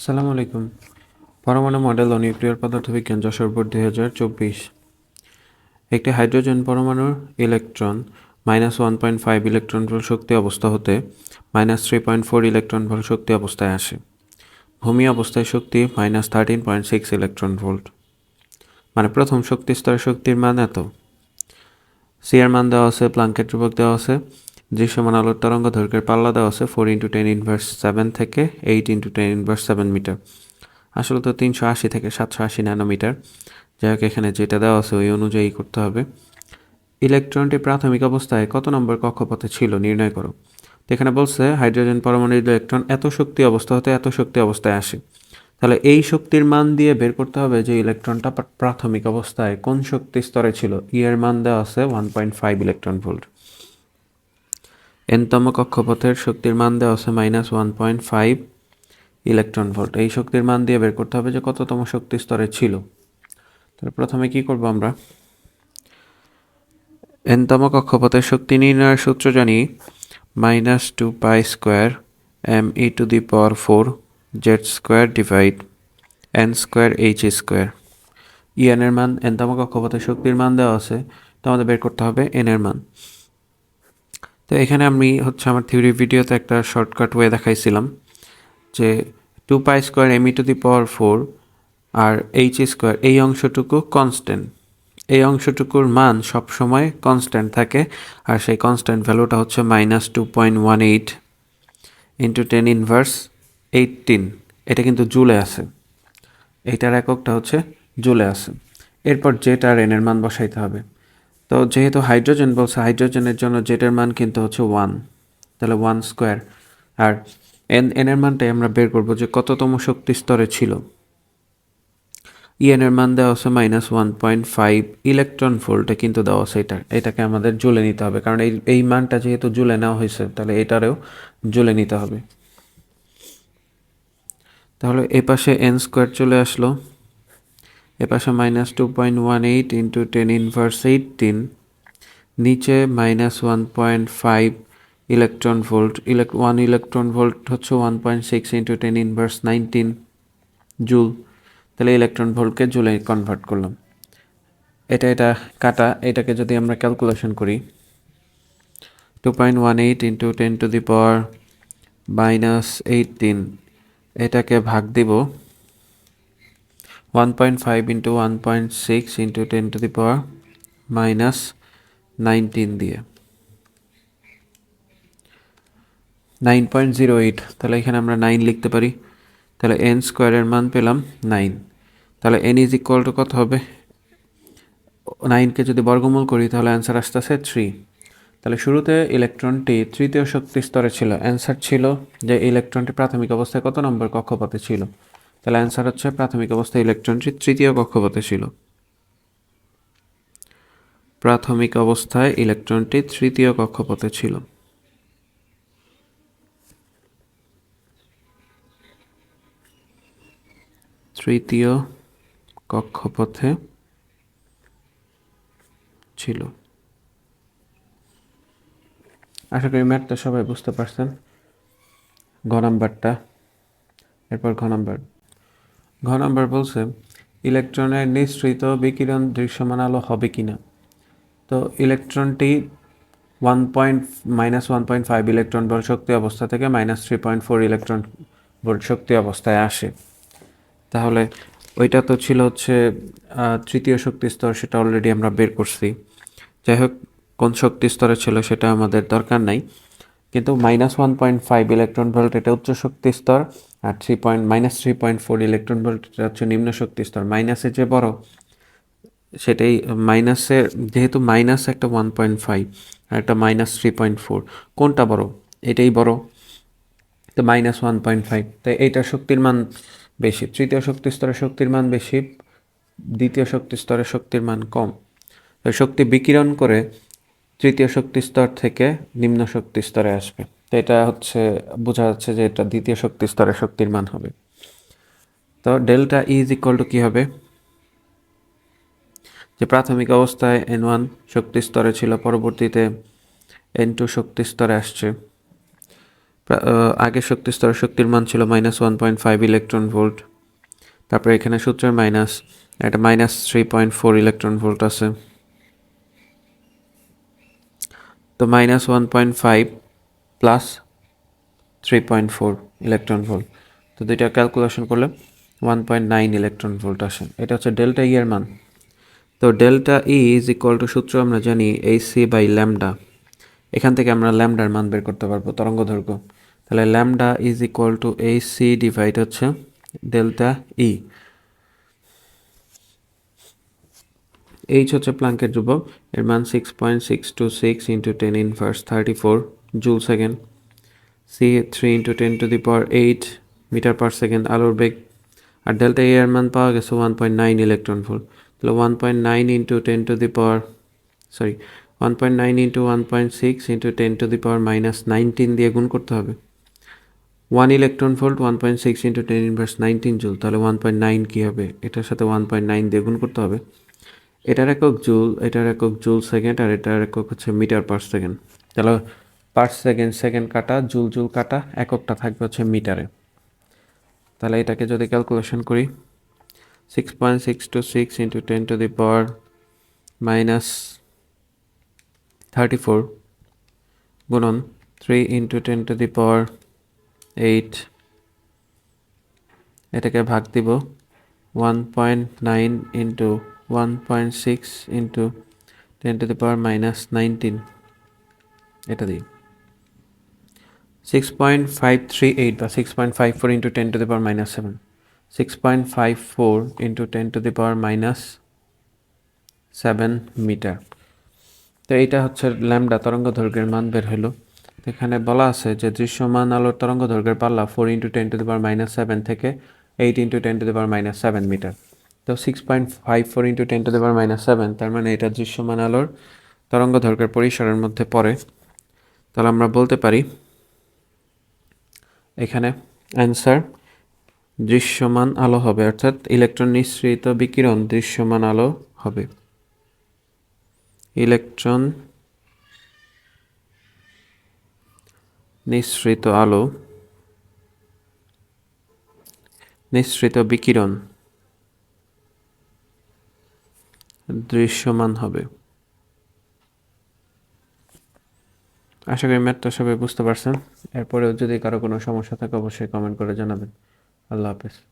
আসসালামু আলাইকুম। পরমাণু মডেল ও নিউক্লিয়ার পদার্থবিজ্ঞান যশোর বোর্ড দুই হাজার চব্বিশ। একটি হাইড্রোজেন পরমাণুর electron, minus one point five electron volt শক্তি অবস্থা হতে minus three point four electron volt শক্তি অবস্থায় আসে। ভূমি অবস্থায় শক্তি minus thirteen point six electron volt. মানে প্রথম শক্তি স্তরের শক্তির মান এত। সি এর মান দেওয়া আছে, প্লাঙ্কেট রূপক দেওয়া আছে। দৃশ্যমান আলোর তরঙ্গ দৈর্ঘ্যের পাল্লা দেওয়া আছে four into ten inverse seven থেকে eight into ten inverse seven metre আসলে তো তিনশো আশি থেকে সাতশো আশি ন্যানোমিটার যাই হোক, এখানে যেটা দেওয়া আছে, ওই অনুযায়ী করতে হবে। ইলেকট্রনটি প্রাথমিক অবস্থায় কত নম্বর কক্ষপথে ছিল, নির্ণয় করো। এখানে বলছে, হাইড্রোজেন পরমাণুর ইলেকট্রন এত শক্তি অবস্থা হতে এত শক্তি অবস্থায় আসে। তাহলে এই শক্তির মান দিয়ে বের করতে হবে যে ইলেকট্রনটা প্রাথমিক অবস্থায় কোন শক্তি স্তরে ছিল। ইয়ের মান দেওয়া আছে one point five electron volt এনতম কক্ষপথের শক্তির মান দেওয়া আছে minus one point five electron volt এই শক্তির মান দিয়ে বের করতে হবে যে কততম শক্তি স্তরে ছিল। তাহলে প্রথমে কি করব আমরা? এনতম কক্ষপথের শক্তি নির্ণয়ের সূত্র জানি minus two pi square M E two the power four Z square divide N square H square E N এর মান এনতম কক্ষপথের শক্তির মান দেওয়া আছে, তো আমাদের বের করতে হবে এন এর মান। তো এখানে আমি হচ্ছে আমার থিওরি ভিডিওতে একটা শর্টকাট ওয়ে দেখাইছিলাম যে two pi square M E two the power four R H square এই অংশটুকু কনস্ট্যান্ট এই অংশটুকুর মান সবসময় কনস্ট্যান্ট থাকে আর সেই কনস্ট্যান্ট ভ্যালুটা হচ্ছে minus two point one eight into ten inverse eighteen এটা কিন্তু জুলে আছে। এইটার এককটা হচ্ছে জুলে আছে। এরপর জেট আর এনের মান বসাইতে হবে। তো যেহেতু হাইড্রোজেন বলছে, হাইড্রোজেনের জন্য জেটের মান কিন্তু হচ্ছে ওয়ান তাহলে ওয়ান স্কোয়ার আর এন এনের মানটাই আমরা বের করব যে কততম শক্তি স্তরে ছিল। ইএন এর মান দেওয়া আছে minus one point five electron ভোল্টে কিন্তু দেওয়া আছে এটা, এটাকে আমাদের জুলে নিতে হবে। কারণ এই এই মানটা যেহেতু জুলে নেওয়া হয়েছে, তাহলে এটারেও জুলে নিতে হবে। তাহলে এ পাশে এন স্কোয়ার চলে আসলো। এ পাশে minus two point one eight into ten inverse eighteen নিচে minus one point five electron volt ইলেক one electron volt হচ্ছে one point six into ten inverse nineteen joule তাহলে ইলেকট্রন ভোল্টকে জুলে কনভার্ট করলাম। এটা এটা কাটা, এটাকে যদি আমরা ক্যালকুলেশন করি two point one eight into ten two the power minus eighteen এটাকে ভাগ দিব one point five into one point six into ten two the power minus nineteen দিয়ে। নাইন পয়েন্ট জিরো এইট তাহলে এখানে আমরা নাইন লিখতে পারি। তাহলে এন স্কোয়ারের মান পেলাম নাইন তাহলে এন ইজ ইকুয়াল টু কত হবে? নাইনকে যদি বর্গমূল করি, তাহলে অ্যান্সার আসতেছে থ্রি তাহলে শুরুতে ইলেকট্রনটি তৃতীয় শক্তি স্তরে ছিল। অ্যান্সার ছিল যে ইলেকট্রনটি প্রাথমিক অবস্থায় কত নম্বর কক্ষপথে ছিল? তাহলে অ্যান্সার হচ্ছে প্রাথমিক অবস্থায় ইলেকট্রনটি তৃতীয় কক্ষপথে ছিল। প্রাথমিক অবস্থায় ইলেকট্রনটি তৃতীয় কক্ষপথে ছিল। তৃতীয় কক্ষপথে ছিল। আশা করি ম্যাথটা সবাই বুঝতে পারছেন। ঘ নাম্বারটা, এরপর ঘ নাম্বার। ঘ নম্বর বলছে, ইলেকট্রনের নিঃসৃত বিকিরণ দৃশ্যমান আলো হবে কি না তো ইলেকট্রনটি one point minus one point five electron volt শক্তি অবস্থা থেকে minus three point four electron volt শক্তি অবস্থায় আসে। তাহলে ওইটা তো ছিল হচ্ছে তৃতীয় শক্তি স্তর, সেটা অলরেডি আমরা বের করছি। যাই হোক, কোন শক্তি স্তরে ছিল সেটা আমাদের দরকার নাই। কিন্তু minus one point five electron volt এটা উচ্চ শক্তি স্তর, আর three point minus three point four electron volt এটা হচ্ছে নিম্ন শক্তি স্তর। মাইনাসে যে বড়, সেটাই মাইনাসের যেহেতু মাইনাস একটা ওয়ান পয়েন্ট ফাইভ আর একটা মাইনাস থ্রি পয়েন্ট ফোর কোনটা বড়? এটাই বড়। তো মাইনাস ওয়ান পয়েন্ট ফাইভ তাই এইটার শক্তির মান বেশি। তৃতীয় শক্তি স্তরের শক্তির মান বেশি, দ্বিতীয় শক্তি স্তরের শক্তির মান কম। শক্তি বিকিরণ করে তৃতীয় শক্তি স্তর থেকে নিম্ন শক্তি স্তরে আসবে। তো এটা হচ্ছে, বোঝা যাচ্ছে যে এটা দ্বিতীয় শক্তি স্তরের শক্তির মান হবে। তো ডেল্টা ইজ ইকুয়াল টু কী হবে? যে প্রাথমিক অবস্থায় এন ওয়ান শক্তি স্তরে ছিল, পরবর্তীতে এন টু শক্তি স্তরে আসছে। আগে শক্তি স্তর শক্তির মান ছিল minus one point five electron volt তারপরে এখানে সূত্রের মাইনাস একটা minus three point four electron volt আছে। তো minus one point five plus three point four electron volt তো দুইটা ক্যালকুলেশন করলে one point nine electron volt আসে। এটা হচ্ছে ডেল্টা ই এর মান। তো delta E is equal to সূত্র আমরা জানি এই সি বাই ল্যামডা এখান থেকে আমরা ল্যামডার মান বের করতে পারব, তরঙ্গ দৈর্ঘ্য। তাহলে ল্যামডা ইজ ইকুয়াল টু এই সি ডিভাইড হচ্ছে ডেল্টা ই এইচ হচ্ছে প্লাঙ্কের ধ্রুবক। এর মান six point six two six into ten inverse thirty four joule second C three into ten two the power eight metre per second আলোর বেগ। আর ডেল্টা এ এর মান পাওয়া গেছে one point nine electron volt তাহলে one point nine into ten two the power sorry one point nine into one point six into ten two the power minus nineteen দিয়ে গুণ করতে হবে। One electron volt one point six into ten inverse nineteen joule তাহলে one point nine কী হবে? এটার সাথে one point nine দিয়ে গুণ করতে হবে। এটার একক জুল, এটার একক জুল সেকেন্ড আর এটার একক হচ্ছে মিটার পার সেকেন্ড তাহলে পার সেকেন্ড সেকেন্ড কাটা, জুল জুল কাটা, এককটা থাকবে হচ্ছে মিটারে তাহলে এটাকে যদি ক্যালকুলেশন করি six point six two six into ten two the power minus thirty four গুণন three into ten two the power eight এটাকে ভাগ দিব one point nine into one point six into ten two the power minus nineteen এটা দিই six point five three eight বা six point five four into ten two the power minus seven six point five four into ten two the power minus seven metre তো এইটা হচ্ছে lambda তরঙ্গ দৈর্ঘ্যের মান বের হলো। এখানে বলা আছে যে দৃশ্যমান আলোর তরঙ্গ দৈর্ঘ্যের পাল্লা four into ten two the power minus seven থেকে eight into ten two the power minus seven metre তো six point five four into ten two the power minus seven তার মানে এটা দৃশ্যমান আলোর তরঙ্গ দৈর্ঘ্যের পরিসরের মধ্যে পড়ে। তাহলে আমরা বলতে পারি, এখানে অ্যান্সার দৃশ্যমান আলো হবে, অর্থাৎ ইলেকট্রন নিঃসৃত বিকিরণ দৃশ্যমান আলো হবে। ইলেকট্রন নিঃসৃত আলো, নিঃসৃত বিকিরণ দৃশ্যমান হবে। আশা করি ম্যাথটা সবাই বুঝতে পারছেন। এরপরেও যদি কারও কোনো সমস্যা থাকে, অবশ্যই কমেন্ট করে জানাবেন। আল্লাহ হাফেজ।